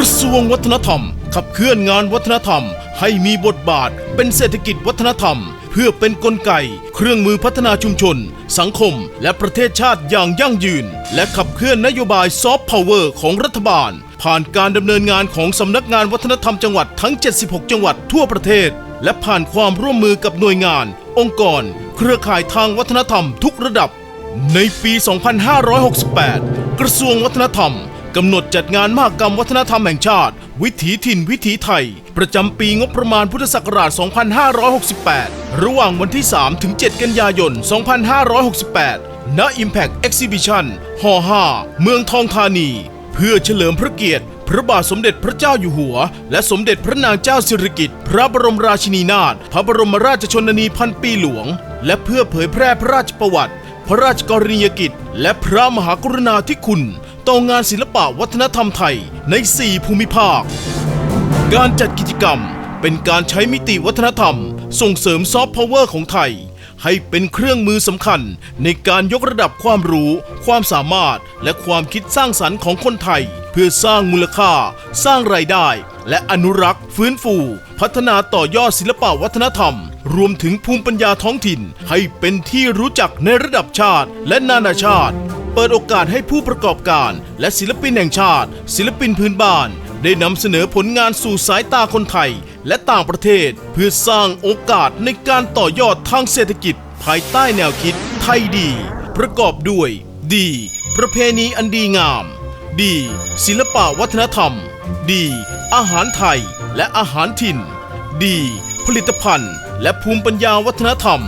ระทรวงวัฒนธรรม ขับเคลื่อนงานวัฒนธรรม ให้มีบทบาทเป็นเศรษฐกิจวัฒนธรรม เพื่อเป็นกลไก เครื่องมือพัฒนาชุมชน สังคม และประเทศชาติอย่างยั่งยืน และขับเคลื่อนนโยบายซอฟต์พาวเวอร์ของรัฐบาล ผ่านการดำเนินงานของสำนักงานวัฒนธรรมจังหวัดทั้ง 76 จังหวัดทั่วประเทศ และผ่านความร่วมมือกับหน่วยงาน องค์กร เครือข่ายทางวัฒนธรรมทุกระดับ ในปี 2568 กระทรวงวัฒนธรรม กำหนดจัดงานมหกรรมวัฒนธรรมแห่งชาติ วิถีถิ่นวิถีไทย ประจำปีงบประมาณพุทธศักราช 2568 ระหว่างวันที่ 3 ถึง 7 กันยายน 2568 ณ Impact Exhibition หอ5เมืองทองธานี เพื่อเฉลิมพระเกียรติ พระบาทสมเด็จพระเจ้าอยู่หัว และสมเด็จพระนางเจ้าสิริกิติ์พระบรมราชินีนาถพระบรมราชชนนีพันปีหลวง และเพื่อเผยแพร่พระราชประวัติ พระราชกรณียกิจ และพระมหากรุณาธิคุณ ต่องานศิลปะวัฒนธรรมไทยใน 4 ภูมิภาค การจัดกิจกรรมเป็นการใช้มิติวัฒนธรรม ส่งเสริมซอฟต์พาวเวอร์ของไทย ให้เป็นเครื่องมือสำคัญในการยกระดับความรู้ ความสามารถ และความคิดสร้างสรรค์ของคนไทย เพื่อสร้างมูลค่า สร้างรายได้ และอนุรักษ์ ฟื้นฟู พัฒนาต่อยอดศิลปะวัฒนธรรม รวมถึงภูมิปัญญาท้องถิ่น ให้เป็นที่รู้จักในระดับชาติและนานาชาติ เปิดโอกาสให้ผู้ประกอบการ และศิลปินแห่งชาติ ศิลปินพื้นบ้าน ได้นำเสนอผลงานสู่สายตาคนไทย และต่างประเทศ เพื่อสร้างโอกาสในการต่อยอดทางเศรษฐกิจ ภายใต้แนวคิด ไทยดี ประกอบด้วย ดี ประเพณีอันดีงาม ดี ศิลปะวัฒนธรรม ดี อาหารไทยและอาหารถิ่น ดี ผลิตภัณฑ์ และภูมิปัญญาวัฒนธรรม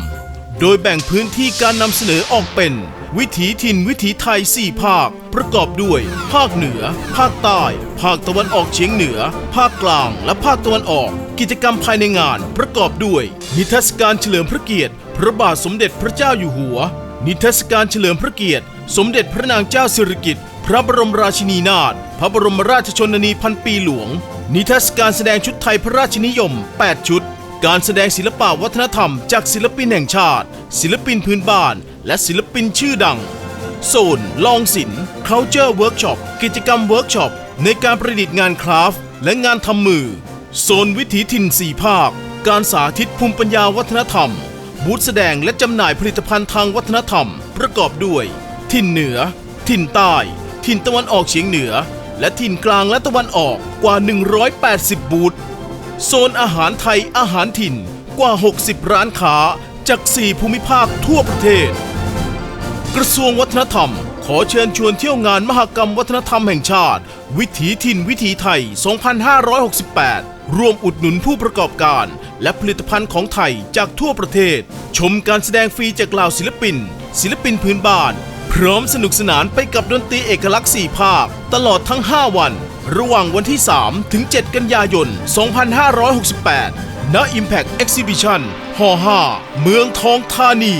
โดยแบ่งพื้นที่การนำเสนอออกเป็น วิถีถิ่นวิถีไทย 4 ภาค ประกอบด้วย ภาคเหนือ ภาคใต้ ภาคตะวันออกเฉียงเหนือ ภาคกลาง และภาคตะวันออก กิจกรรมภายในงานประกอบด้วย นิทรรศการเฉลิมพระเกียรติ พระบาทสมเด็จพระเจ้าอยู่หัว นิทรรศการเฉลิมพระเกียรติ สมเด็จพระนางเจ้าสิริกิติ์พระบรมราชินีนาถพระบรมราชชนนีพันปีหลวง นิทรรศการแสดงชุดไทยพระราชนิยม 8 ชุด การแสดงศิลปะวัฒนธรรมจากศิลปินแห่งชาติ ศิลปินพื้นบ้าน และศิลปินชื่อดัง โซนลองศิลป์ Culture Workshop กิจกรรมเวิร์กช็อปในการประดิษฐ์งานคราฟต์และงานทำมือ โซนวิถีถิ่นสี่ภาค การสาธิตภูมิปัญญาวัฒนธรรม บูธแสดงและจำหน่ายผลิตภัณฑ์ทางวัฒนธรรม ประกอบด้วย ถิ่นเหนือ ถิ่นใต้ ถิ่นตะวันออกเฉียงเหนือ และถิ่นกลางและตะวันออกกว่า 180 บูธโซนอาหารไทยอาหารถิ่นกว่า 60 ร้านค้าจาก 4 ภูมิภาคทั่วประเทศ กระทรวงวัฒนธรรม ขอเชิญชวนเที่ยวงานมหกรรมวัฒนธรรมแห่งชาติ วิถีถิ่นวิถีไทย 2568 ร่วมอุดหนุนผู้ประกอบการ และผลิตภัณฑ์ของไทยจากทั่วประเทศ ชมการแสดงฟรีจากเหล่าศิลปิน ศิลปินพื้นบ้าน พร้อมสนุกสนานไปกับดนตรีเอกลักษณ์4ภาค ตลอดทั้ง 5 วัน ระหว่างวันที่ 3 ถึง 7 กันยายน 2568ณ Impact Exhibition หอ5เมืองทองธานี